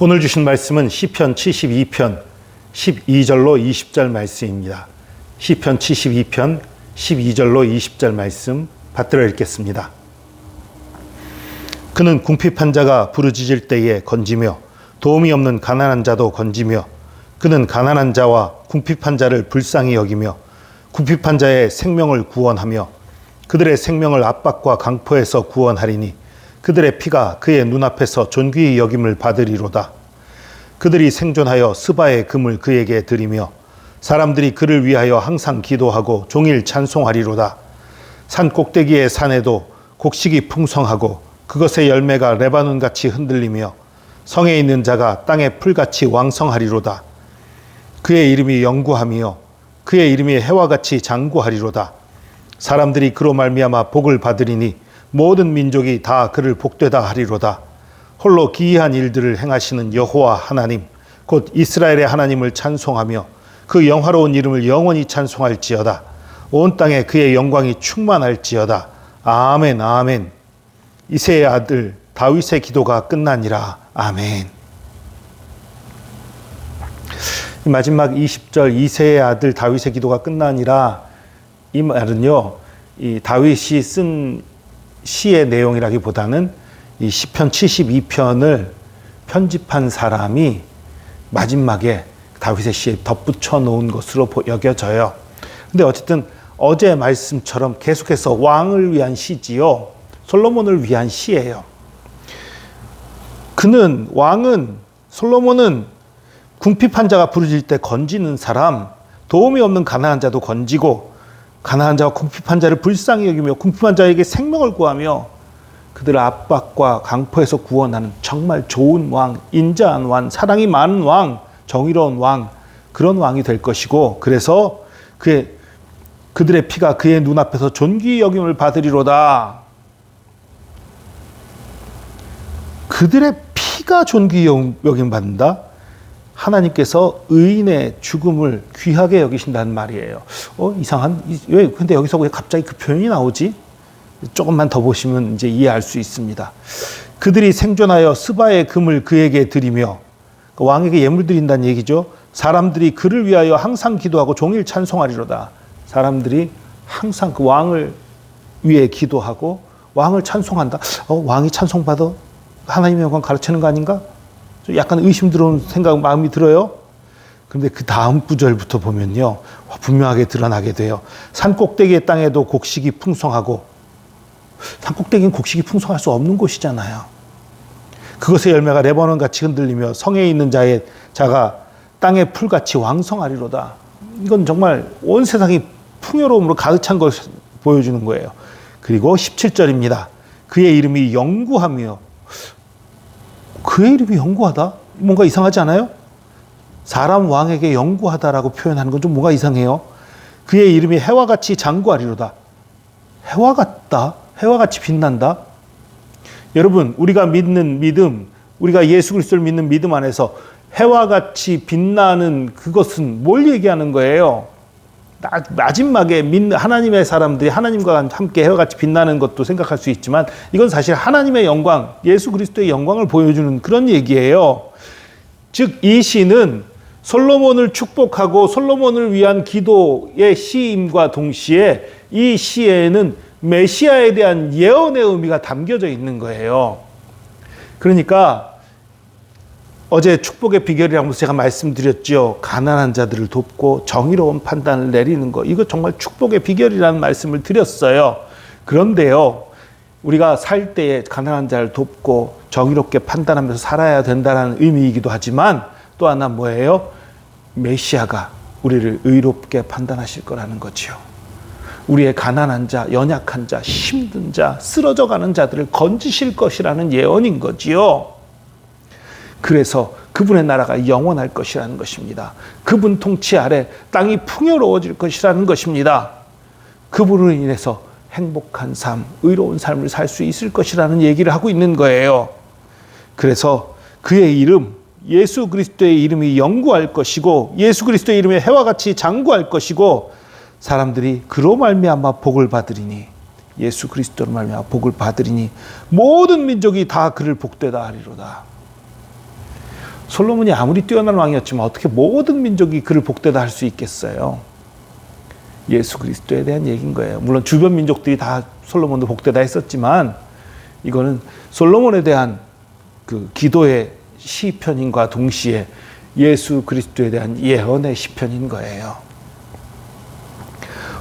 오늘 주신 말씀은 시편 72편 12절로 20절 말씀입니다. 시편 72편 12절로 20절 말씀 받들어 읽겠습니다. 그는 궁핍한 자가 부르짖을 때에 건지며 도움이 없는 가난한 자도 건지며 그는 가난한 자와 궁핍한 자를 불쌍히 여기며 궁핍한 자의 생명을 구원하며 그들의 생명을 압박과 강포에서 구원하리니 그들의 피가 그의 눈앞에서 존귀히 여김을 받으리로다. 그들이 생존하여 스바의 금을 그에게 드리며 사람들이 그를 위하여 항상 기도하고 종일 찬송하리로다. 산 꼭대기의 산에도 곡식이 풍성하고 그것의 열매가 레바논 같이 흔들리며 성에 있는 자가 땅의 풀같이 왕성하리로다. 그의 이름이 영구하며 그의 이름이 해와 같이 장구하리로다. 사람들이 그로 말미암아 복을 받으리니 모든 민족이 다 그를 복되다 하리로다. 홀로 기이한 일들을 행하시는 여호와 하나님 곧 이스라엘의 하나님을 찬송하며 그 영화로운 이름을 영원히 찬송할지어다. 온 땅에 그의 영광이 충만할지어다. 아멘 아멘. 이세의 아들 다윗의 기도가 끝나니라. 아멘. 마지막 20절 이세의 아들 다윗의 기도가 끝나니라 이 말은요. 이 다윗이 쓴 시의 내용이라기보다는 이 시편 72편을 편집한 사람이 마지막에 다윗의 시에 덧붙여 놓은 것으로 여겨져요. 근데 어쨌든 어제 말씀처럼 계속해서 왕을 위한 시지요. 솔로몬을 위한 시예요. 그는 왕은 솔로몬은 궁핍한 자가 부르질 때 건지는 사람, 도움이 없는 가난한 자도 건지고 가난한 자와 궁핍한 자를 불쌍히 여기며 궁핍한 자에게 생명을 구하며 그들의 압박과 강포에서 구원하는 정말 좋은 왕, 인자한 왕, 사랑이 많은 왕, 정의로운 왕, 그런 왕이 될 것이고, 그래서 그의, 그들의 피가 그의 눈앞에서 존귀 여김을 받으리로다. 그들의 피가 존귀 여김 받는다? 하나님께서 의인의 죽음을 귀하게 여기신다는 말이에요. 어, 이상한, 왜, 근데 여기서 왜 갑자기 그 표현이 나오지? 조금만 더 보시면 이제 이해할 수 있습니다. 그들이 생존하여 스바의 금을 그에게 드리며 그 왕에게 예물 드린다는 얘기죠. 사람들이 그를 위하여 항상 기도하고 종일 찬송하리로다. 사람들이 항상 그 왕을 위해 기도하고 왕을 찬송한다. 어, 왕이 찬송받아 하나님의 영광 가르치는 거 아닌가? 약간 의심 들어오는 생각, 마음이 들어요. 그런데 그 다음 구절부터 보면요. 분명하게 드러나게 돼요. 산 꼭대기의 땅에도 곡식이 풍성하고 산 꼭대기는 곡식이 풍성할 수 없는 곳이잖아요. 그것의 열매가 레바논 같이 흔들리며 성에 있는 자의 자가 땅의 풀같이 왕성하리로다. 이건 정말 온 세상이 풍요로움으로 가득 찬 것을 보여주는 거예요. 그리고 17절입니다. 그의 이름이 영구하며 그의 이름이 영구하다? 뭔가 이상하지 않아요? 사람 왕에게 영구하다라고 표현하는 건 좀 뭔가 이상해요. 그의 이름이 해와 같이 장구하리로다. 해와 같다? 해와 같이 빛난다. 여러분, 우리가 믿는 믿음, 우리가 예수 그리스도를 믿는 믿음 안에서 해와 같이 빛나는 그것은 뭘 얘기하는 거예요? 마지막에 믿는 하나님의 사람들이 하나님과 함께 해와 같이 빛나는 것도 생각할 수 있지만 이건 사실 하나님의 영광, 예수 그리스도의 영광을 보여주는 그런 얘기예요. 즉, 이 시는 솔로몬을 축복하고 솔로몬을 위한 기도의 시임과 동시에 이 시에는 메시아에 대한 예언의 의미가 담겨져 있는 거예요. 그러니까 어제 축복의 비결이라고 제가 말씀드렸죠. 가난한 자들을 돕고 정의로운 판단을 내리는 거. 이거 정말 축복의 비결이라는 말씀을 드렸어요. 그런데요. 우리가 살 때에 가난한 자를 돕고 정의롭게 판단하면서 살아야 된다는 의미이기도 하지만 또 하나 뭐예요? 메시아가 우리를 의롭게 판단하실 거라는 거지요. 우리의 가난한 자, 연약한 자, 힘든 자, 쓰러져 가는 자들을 건지실 것이라는 예언인 거지요. 그래서 그분의 나라가 영원할 것이라는 것입니다. 그분 통치 아래 땅이 풍요로워질 것이라는 것입니다. 그분으로 인해서 행복한 삶, 의로운 삶을 살 수 있을 것이라는 얘기를 하고 있는 거예요. 그래서 그의 이름, 예수 그리스도의 이름이 영구할 것이고 예수 그리스도의 이름이 해와 같이 장구할 것이고 사람들이 그로 말미암아 복을 받으리니 예수 그리스도로 말미암아 복을 받으리니 모든 민족이 다 그를 복되다 하리로다. 솔로몬이 아무리 뛰어난 왕이었지만 어떻게 모든 민족이 그를 복되다 할 수 있겠어요? 예수 그리스도에 대한 얘기인 거예요. 물론 주변 민족들이 다 솔로몬도 복되다 했었지만 이거는 솔로몬에 대한 그 기도의 시편인과 동시에 예수 그리스도에 대한 예언의 시편인 거예요.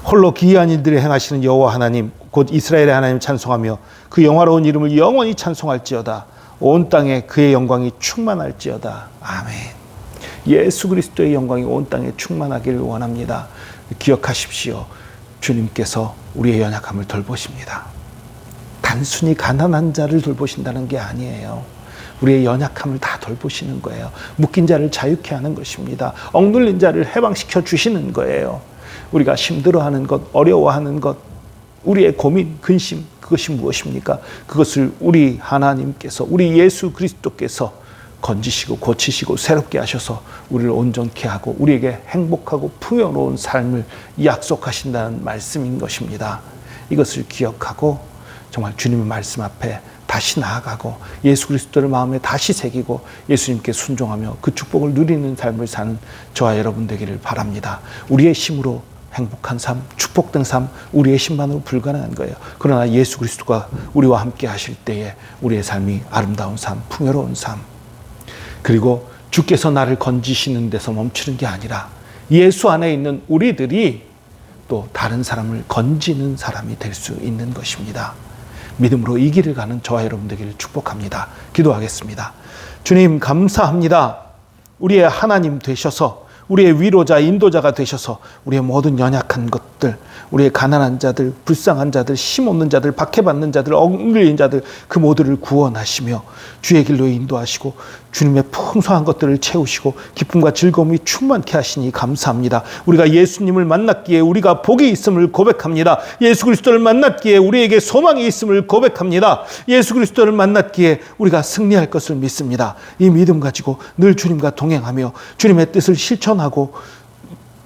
홀로 기이한 일들을 행하시는 여호와 하나님 곧 이스라엘의 하나님 찬송하며 그 영화로운 이름을 영원히 찬송할지어다 온 땅에 그의 영광이 충만할지어다 아멘. 예수 그리스도의 영광이 온 땅에 충만하기를 원합니다. 기억하십시오. 주님께서 우리의 연약함을 돌보십니다. 단순히 가난한 자를 돌보신다는 게 아니에요. 우리의 연약함을 다 돌보시는 거예요. 묶인 자를 자유케 하는 것입니다. 억눌린 자를 해방시켜 주시는 거예요. 우리가 힘들어하는 것, 어려워하는 것, 우리의 고민, 근심, 그것이 무엇입니까? 그것을 우리 하나님께서, 우리 예수 그리스도께서 건지시고 고치시고 새롭게 하셔서 우리를 온전케 하고 우리에게 행복하고 풍요로운 삶을 약속하신다는 말씀인 것입니다. 이것을 기억하고 정말 주님의 말씀 앞에 다시 나아가고 예수 그리스도를 마음에 다시 새기고 예수님께 순종하며 그 축복을 누리는 삶을 사는 저와 여러분 되기를 바랍니다. 우리의 힘으로 행복한 삶, 축복된 삶, 우리의 힘만으로 불가능한 거예요. 그러나 예수 그리스도가 우리와 함께 하실 때에 우리의 삶이 아름다운 삶, 풍요로운 삶, 그리고 주께서 나를 건지시는 데서 멈추는 게 아니라 예수 안에 있는 우리들이 또 다른 사람을 건지는 사람이 될 수 있는 것입니다. 믿음으로 이 길을 가는 저와 여러분 되기를 축복합니다. 기도하겠습니다. 주님 감사합니다. 우리의 하나님 되셔서 우리의 위로자, 인도자가 되셔서 우리의 모든 연약한 것들, 우리의 가난한 자들, 불쌍한 자들, 힘없는 자들, 박해받는 자들, 억눌린 자들 그 모두를 구원하시며 주의 길로 인도하시고 주님의 풍성한 것들을 채우시고 기쁨과 즐거움이 충만케 하시니 감사합니다. 우리가 예수님을 만났기에 우리가 복이 있음을 고백합니다. 예수 그리스도를 만났기에 우리에게 소망이 있음을 고백합니다. 예수 그리스도를 만났기에 우리가 승리할 것을 믿습니다. 이 믿음 가지고 늘 주님과 동행하며 주님의 뜻을 실천하고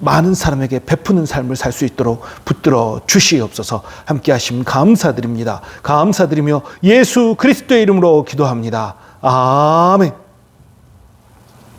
많은 사람에게 베푸는 삶을 살 수 있도록 붙들어 주시옵소서 함께 하심 감사드립니다. 감사드리며 예수 그리스도의 이름으로 기도합니다. 아멘.